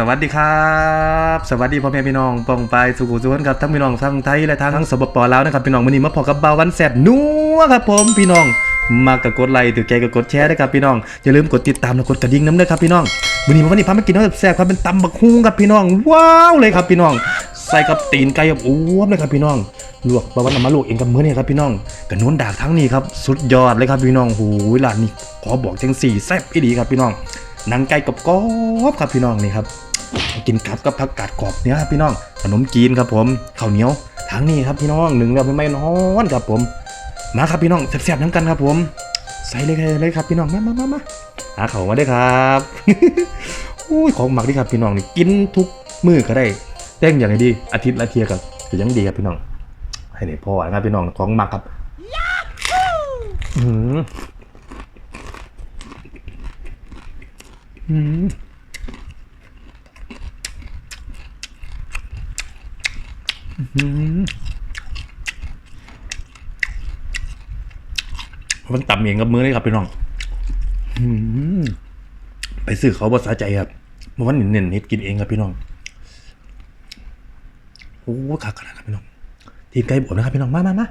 สวัสดีครับ สวัสดีพ่อแม่พี่น้องปองไปสุขุสุขนครับทั้งพี่น้องทั้งไทยและทั้งสปปลาวนะครับพี่น้องวันนี้มาพอกับเบาวันแสบนัวครับผมพี่น้อง มากกับกดไลค์ถือใจกับกดแชร์ด้ครับพี่น้องอย่าลืมกดติดตามและกดกระดิ่งน้ำเด้อครับพี่น้องวันนี้มาวันนี้พามากินน้ำแซบครับเป็นตำบักฮุ้งครับพี่น้อง ว้าวเลยครับพี่น้อง ใส่กับตีนไก่แบบอ้วนเลยครับพี่น้องลวกเบาวันเอามาลวกเองกับมือเนี่ยครับพี่น้องกระนวนดากทั้งนี้ครับสุดยอดเลยครับพี่น้องหูยร้านนี้ขอบอกจังสี่แซ่บอีดีครับพี่น้องหนังไก่กับกรอบๆครับพี่น้องนี่ครับ กินกับกับผักกาดกรอบเนี่ยครับพี่น้องขนมจีนครับผมข้าวเหนียวทางนี้ครับพี่น้องหนึ่งแล้วไม่ไม่นอนครับผม มาครับพี่น้องแซ่บๆน้ำกันครับผม ใส่เลยเลยครับพี่น้องมามามามาหาเขามาได้ครับอุ้ยของหมักดีครับพี่น้องนี่กินทุกมื้อก็ได้แต่งอย่างไรดีอาทิตย์ละเทียกับก็ยังดีครับพี่น้อง ให้ได้พอนะครับพี่น้องของหมักครับอืมอืม มันต่ำเองกับมือเลยครับพี่น้องไปซื้อเขาบอสาใจครับเมื่อวันเน้นเฮ็ดกินเองครับพี่น้องโอ้ขาดขนาดครับพี่น้องทีมไก่บดนะครับพี่น้องมามามา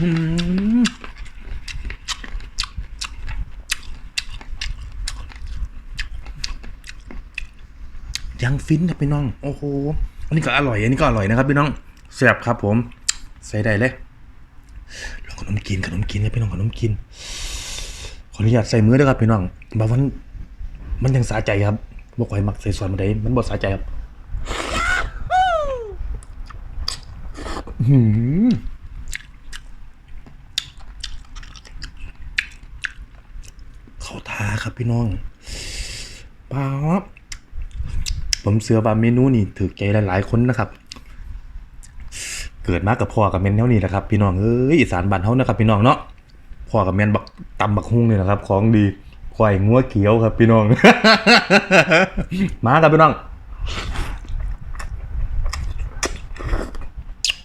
อืม ยังฟินครับพี่น้อง โอ้โห อันนี้ก็อร่อย อันนี้ก็อร่อยนะครับพี่น้องแซ่บครับผม ใส่ได้เลยล้วขนมกินขนมกินครับพี่น้องขนมกิน ขออนุญาตใส่มือด้วยครับพี่น้องบางวันมันยังสาใจครับบอกไว้มักใส่ส่วนมาได้มันบดสาใจครับหืมเขาทาครับพี่น้องป๊าบ ผมเสือบาเมนูนี่ถือใจหลายๆคนนะครับ เกิดมากับพ่อกับแม่นแนวนี้แหละครับ พี่น้องเอ้ยอีสานบ้านเฮานะครับพี่น้องเนาะพ่อกับแม่นบักตำบักฮุ้งนี่แหละครับ ของดีควายงัวเขียวครับ พี่น้อง มาครับพี่น้อง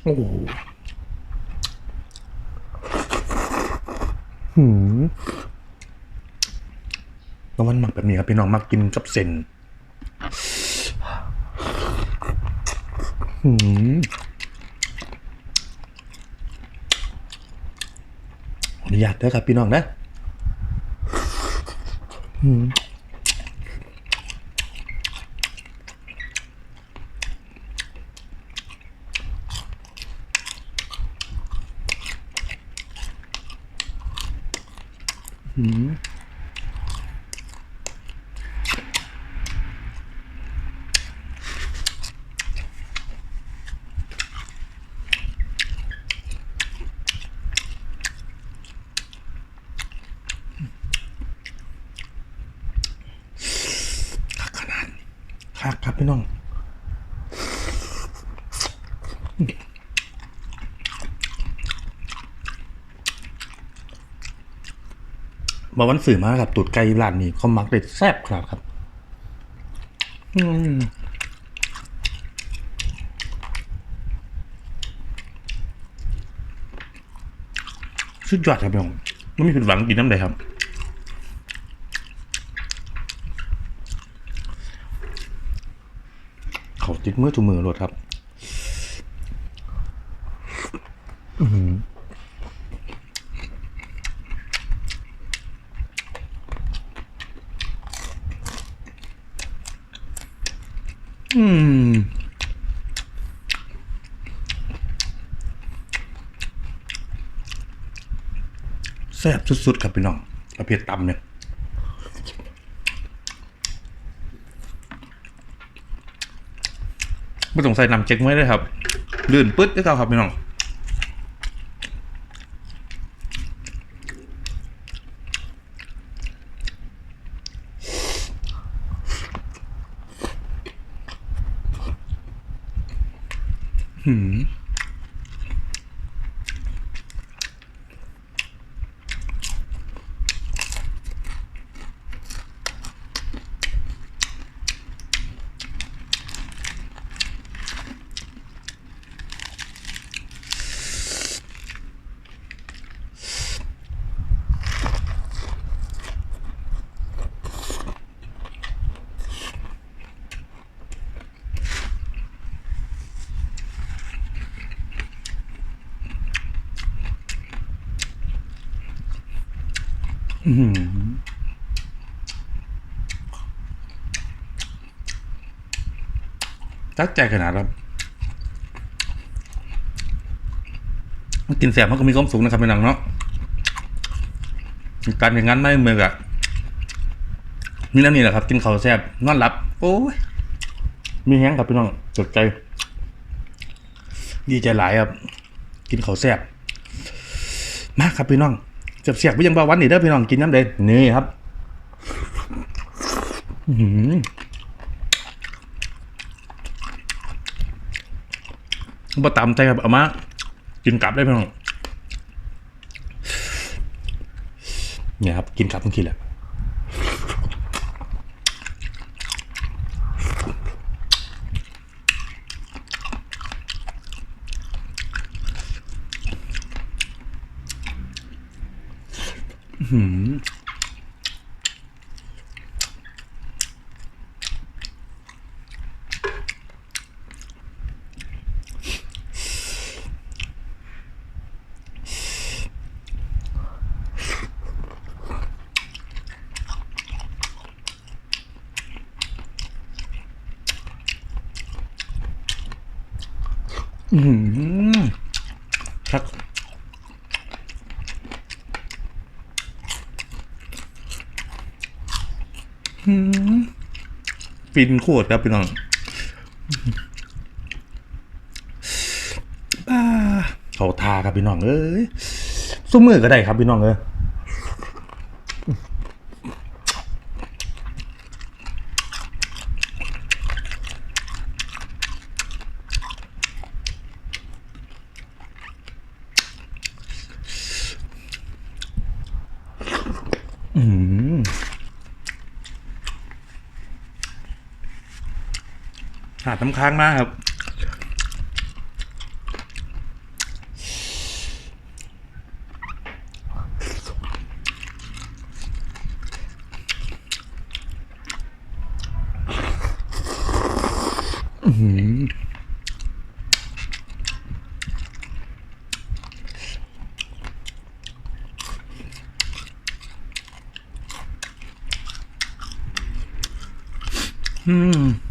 โอ้โหหืมแล้วมันหมักแบบนี้ครับพี่น้องมักกินกับเส้น หืมอนุญาตด้วยครับพี่น้องนะหืมหืมคักขนาด คักครับพี่น้องบอกวันสื่อมาครับตูดไก่ร้านนี้เขามักเด็ดแซ่บครับครับ อืมสุดยอดครับพี่น้องไม่มีผิดหวังกินน้ำใดครับ เขา ติดมือจุมือรถครับอือหืออืมแซ่บสุดๆครับพี่น้องประเภทตำเนี่ย ไม่ต้องสัยนำเช็คไว้ได้ครับ ลื่นปึ๊ดได้เท่าครับพี่น้องหืม ตั้งใจขนาดครับมันกินแสบมันก็มีความสุขนะครับเป็นหนังเนาะการอย่างนั้นไม่เหมือนกับนี่แล้วนี่แหละครับ กินข้าวแซ่บนอนหลับ โอ้ย มีแห้งครับพี่น้องจดใจ ดีใจหลายครับ กินข้าวแซ่บมากครับพี่น้อง เสียบเสียบไปยังบาวันนี่เด้อพี่น้องกินน้ำเด่นนี่ครับอืมบะตามใจครับเอามากินกลับได้พี่น้องเนี่ยครับ กินกลับทั้งทีแหละ อืมครับอืม ฟินโคตรครับพี่น้องบ้าเขาทาครับพี่น้องเอ้ยสู้มือก็ได้ครับพี่น้องเอ้ยอืมหาดน้ำค้างมากครับ อืมโ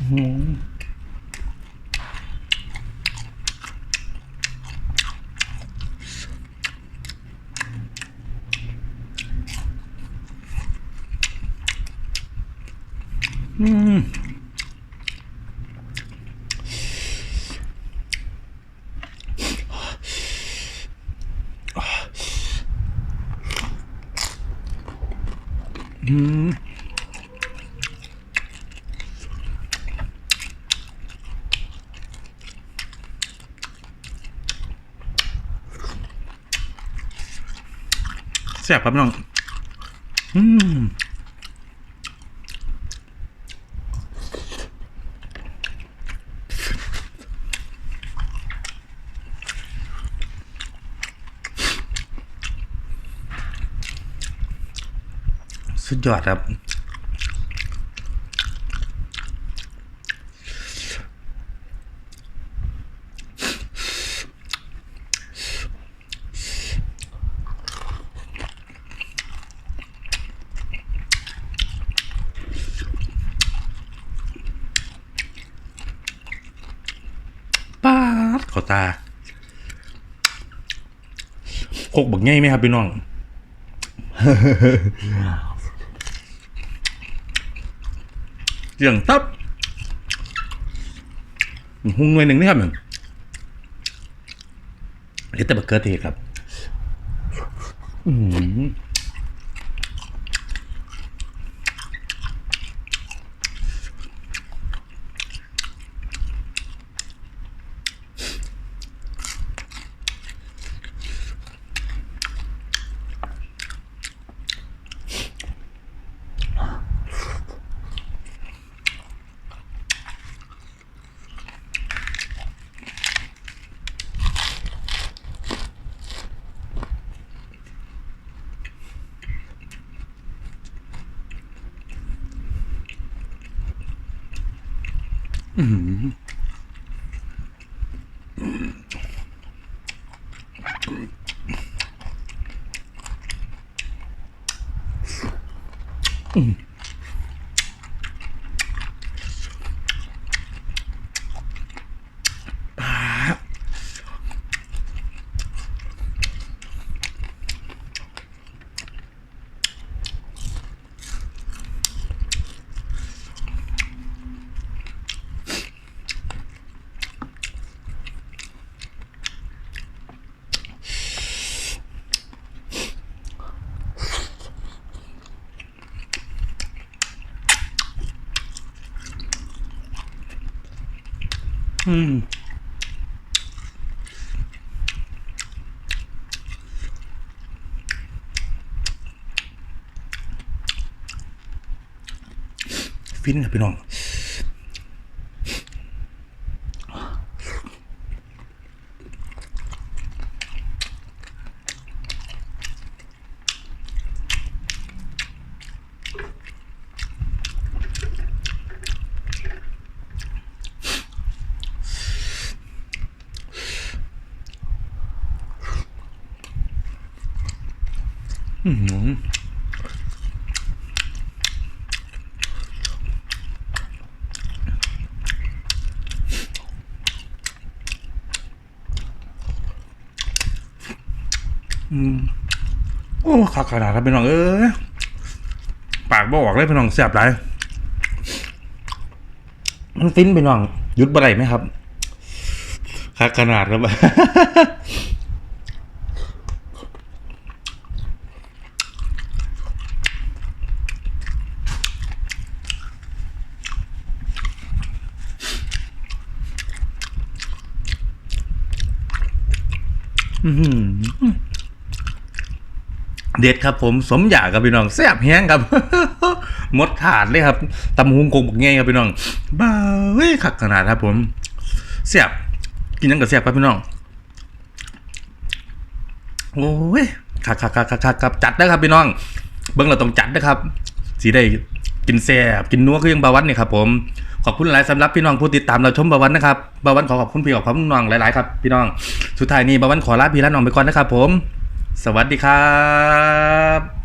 อืมอื แซ่บครับน้อง อืมสุดยอดครับ ป้าด เขาตาโคกบักง่ายไหมครับพี่น้องเรื่องตับหุงหน่วยหนึ่งนี่ครับเดี๋ยวแต่บักเกอร์เทศครับ อืม 嗯。 อืมฟินครับพี่น้อง อืมอืม โอ้ขาขนาดครับพี่น้องเอ้ยปากบอกเลยพี่น้องแสบไรมันฟินพี่น้องหยุดบ่ได้ไหมครับขาขนาดครับ เด็ดครับผมสมอยากครับพี่น้องแซ่บแห้งครับหมดถาดเลยครับตำหุงกงบักแง่ครับพี่น้องบ้าเฮ้ยขักขนาดครับ ผมแซ่บกินยังกับแซ่บครับพี่น้องโอ้ยคักคักคักคักคักครับจัดนะครับพี่น้อง เบิ้งเราต้องจัดนะครับสีได้กินแซ่บกินนัวคือยังบาวันเนี่ยครับผม อบคุณหลายสำหรับพี่น้องผู้ติดตามเราชมบาวันนะครับบาวันขอขอบคุณพี่ขอบคุณน้องหลายๆครับพี่น้อง สุดท้ายนี้บาวันขอลาพี่และน้องไปก่อนนะครับผม สวัสดีครับ